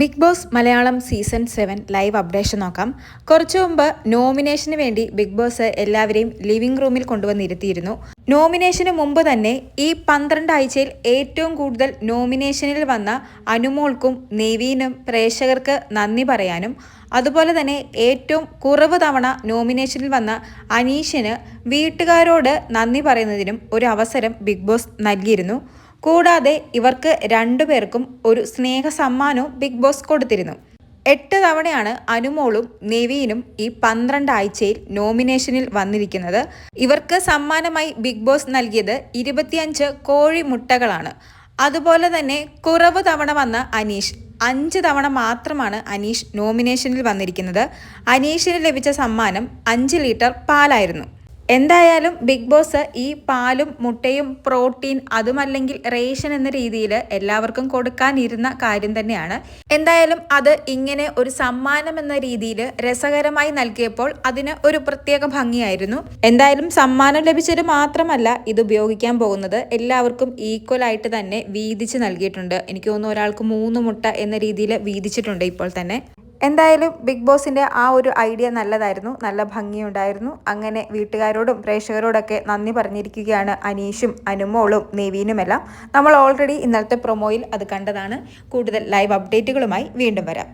Big boss Malayalam season seven live updation നോക്കാം. കുറച്ചു മുമ്പ് നോമിനേഷന് വേണ്ടി ബിഗ് ബോസ് എല്ലാവരെയും ലിവിംഗ് റൂമിൽ കൊണ്ടുവന്നിരുത്തിയിരുന്നു. നോമിനേഷന് മുമ്പ് തന്നെ ഈ പന്ത്രണ്ട് ആഴ്ചയിൽ ഏറ്റവും കൂടുതൽ നോമിനേഷനിൽ വന്ന അനുമോൾക്കും നെവീനും പ്രേക്ഷകർക്ക് നന്ദി പറയാനും അതുപോലെ തന്നെ ഏറ്റവും കുറവ് തവണ നോമിനേഷനിൽ വന്ന അനീഷിന് വീട്ടുകാരോട് നന്ദി പറയുന്നതിനും ഒരു അവസരം ബിഗ് ബോസ് നൽകിയിരുന്നു. കൂടാതെ ഇവർക്ക് രണ്ടുപേർക്കും ഒരു സ്നേഹ സമ്മാനവും ബിഗ് ബോസ് കൊടുത്തിരുന്നു. എട്ട് തവണയാണ് അനുമോളും നെവീനും ഈ പന്ത്രണ്ട് ആഴ്ചയിൽ നോമിനേഷനിൽ വന്നിരിക്കുന്നത്. ഇവർക്ക് സമ്മാനമായി ബിഗ് ബോസ് നൽകിയത് ഇരുപത്തിയഞ്ച് കോഴിമുട്ടകളാണ് അതുപോലെ തന്നെ കുറവ് തവണ വന്ന അനീഷ് അഞ്ച് തവണ മാത്രമാണ് അനീഷ് നോമിനേഷനിൽ വന്നിരിക്കുന്നത്. അനീഷിന് ലഭിച്ച സമ്മാനം അഞ്ച് ലിറ്റർ പാലായിരുന്നു. എന്തായാലും ബിഗ് ബോസ് ഈ പാലും മുട്ടയും പ്രോട്ടീൻ അതുമല്ലെങ്കിൽ റേഷൻ എന്ന രീതിയിൽ എല്ലാവർക്കും കൊടുക്കാനിരുന്ന കാര്യം തന്നെയാണ്. എന്തായാലും അത് ഇങ്ങനെ ഒരു സമ്മാനം എന്ന രീതിയിൽ രസകരമായി നൽകിയപ്പോൾ അതിന് ഒരു പ്രത്യേക ഭംഗിയായിരുന്നു. എന്തായാലും സമ്മാനം ലഭിച്ചത് മാത്രമല്ല ഇത് ഉപയോഗിക്കാൻ പോകുന്നത് എല്ലാവർക്കും ഈക്വൽ ആയിട്ട് തന്നെ വീതിച്ച് നൽകിയിട്ടുണ്ട്. എനിക്ക് തോന്നുന്നു ഒരാൾക്ക് മൂന്ന് മുട്ട എന്ന രീതിയിൽ വീതിച്ചിട്ടുണ്ട് ഇപ്പോൾ തന്നെ. എന്തായാലും ബിഗ് ബോസിന്റെ ആ ഒരു ഐഡിയ നല്ലതായിരുന്നു. നല്ല ഭംഗിയുണ്ടായിരുന്നു. അങ്ങനെ വീട്ടുകാരോടും പ്രേക്ഷകരോടൊക്കെ നന്ദി പറഞ്ഞിരിക്കുകയാണ് അനീഷും അനുമോളും നെവീനുമെല്ലാം നമ്മൾ ഓൾറെഡി ഇന്നലത്തെ പ്രൊമോയിൽ അത് കണ്ടതാണ്. കൂടുതൽ ലൈവ് അപ്ഡേറ്റുകളുമായി വീണ്ടും വരാം.